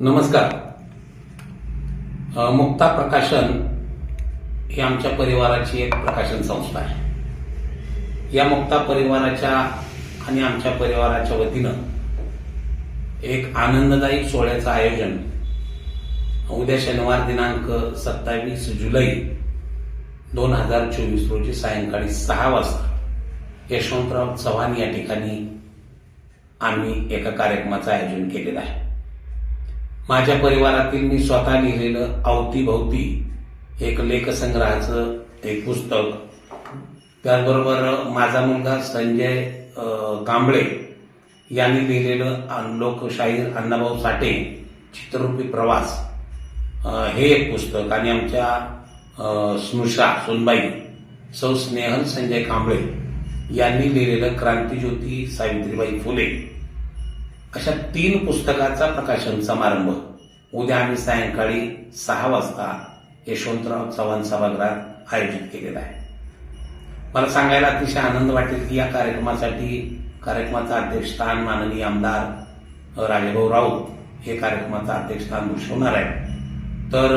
नमस्कार. मुक्ता प्रकाशन ही आमच्या परिवाराची एक प्रकाशन संस्था आहे. या मुक्ता परिवाराच्या आणि आमच्या परिवाराच्या वतीनं एक आनंददायी सोहळ्याचं आयोजन उद्या शनिवार दिनांक सत्तावीस जुलै दोन हजार चोवीस रोजी सायंकाळी सहा वाजता यशवंतराव चव्हाण या ठिकाणी आम्ही एका कार्यक्रमाचं आयोजन केलेलं आहे. माझ्या परिवारातील मी स्वतः लिहिलेलं अवतीभवती एक लेखसंग्रहाचं एक पुस्तक. त्याचबरोबर माझा मुलगा संजय कांबळे यांनी लिहिलेलं लोकशाहीर अण्णाभाऊ साठे चित्ररूपी प्रवास हे एक पुस्तक. आणि आमच्या स्नुषा सोनबाई सौ स्नेहल संजय कांबळे यांनी लिहिलेलं क्रांतीज्योती सावित्रीबाई फुले. अशा तीन पुस्तकाचा प्रकाशन समारंभ उद्या आम्ही सायंकाळी सहा वाजता यशवंतराव चव्हाण सभागृहात आयोजित केलेला आहे. मला सांगायला अतिशय आनंद वाटेल की या कार्यक्रमासाठी कार्यक्रमाचं अध्यक्षस्थान माननीय आमदार राजेभाऊ राऊत हे कार्यक्रमाचं अध्यक्षस्थान भूषवणार आहे तर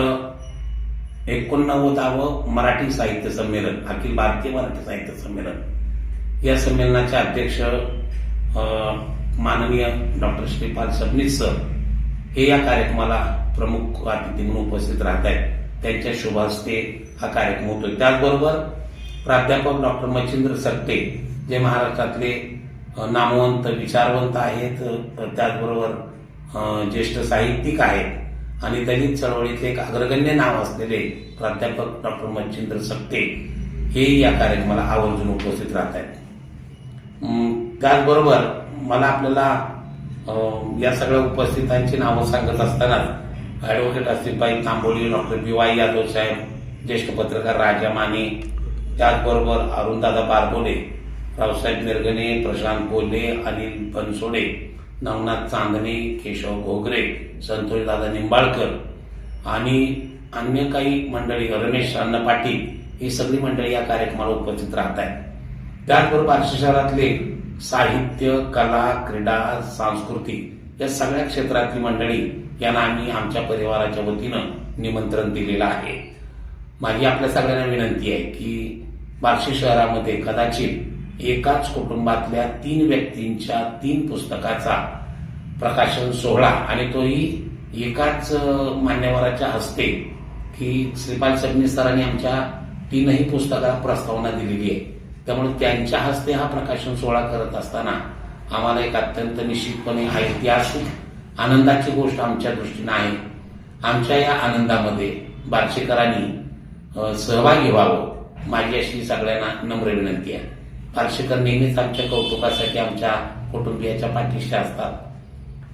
एकोणनव्वदावं मराठी साहित्य संमेलन अखिल भारतीय मराठी साहित्य संमेलन या संमेलनाचे अध्यक्ष माननीय डॉक्टर श्रीपाल सबनीस सर हे या कार्यक्रमाला प्रमुख अतिथी म्हणून उपस्थित राहत आहेत. त्यांच्या शुभहस्ते हा कार्यक्रम होतोय. त्याचबरोबर प्राध्यापक डॉक्टर मच्छिंद्र सकटे जे महाराष्ट्रातले नामवंत विचारवंत आहेत त्याचबरोबर ज्येष्ठ साहित्यिक आहेत आणि दलित चळवळीतले एक अग्रगण्य नाव असलेले प्राध्यापक डॉक्टर मच्छिंद्र सकटे हे या कार्यक्रमाला आवर्जून उपस्थित राहत आहेत. त्याचबरोबर मला आपल्याला या सगळ्या उपस्थितांची नावं सांगत असताना ऍडव्होकेट बाई Tamboli doctor B Y Yadav साहेब ज्येष्ठ पत्रकार राजा माने त्याचबरोबर अरुणदादा बारबोले रावसाहेब निर्गणे प्रशांत बोले अनिल बनसोडे नवनाथ चांदणे केशव घोगरे संतोषदादा निंबाळकर आणि अन्य काही मंडळी रमेश अन्न पाटील ही सगळी मंडळी या कार्यक्रमाला उपस्थित राहत आहेत त्याचबरोबर बार्शी शहरातले साहित्य कला क्रीडा सांस्कृतिक या सगळ्या क्षेत्रातली मंडळी यांना आम्ही आमच्या परिवाराच्या वतीनं निमंत्रण दिलेलं आहे. माझी आपल्या सगळ्यांना विनंती आहे की बार्शी शहरामध्ये कदाचित एकाच कुटुंबातल्या तीन व्यक्तींच्या तीन पुस्तकाचा प्रकाशन सोहळा आणि तोही एकाच मान्यवराच्या हस्ते की श्रीपाल सबनीस सरांनी आमच्या तीनही पुस्तकात प्रस्तावना दिलेली आहे. त्यामुळे त्यांच्या हस्ते हा प्रकाशन सोहळा करत असताना आम्हाला एक अत्यंत निश्चितपणे ऐतिहासिक आनंदाची गोष्ट आमच्या दृष्टीनं आहे. आमच्या या आनंदामध्ये बार्शीकरांनी सहभागी व्हावं माझी अशी सगळ्यांना नम्र विनंती आहे. बार्शीकर नेहमीच आमच्या कौतुकासाठी आमच्या कुटुंबियाच्या पाठीशी असतात.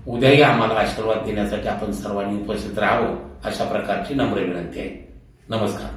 उद्याही आम्हाला आशीर्वाद देण्यासाठी आपण सर्वांनी उपस्थित राहावं अशा प्रकारची नम्र विनंती आहे. नमस्कार.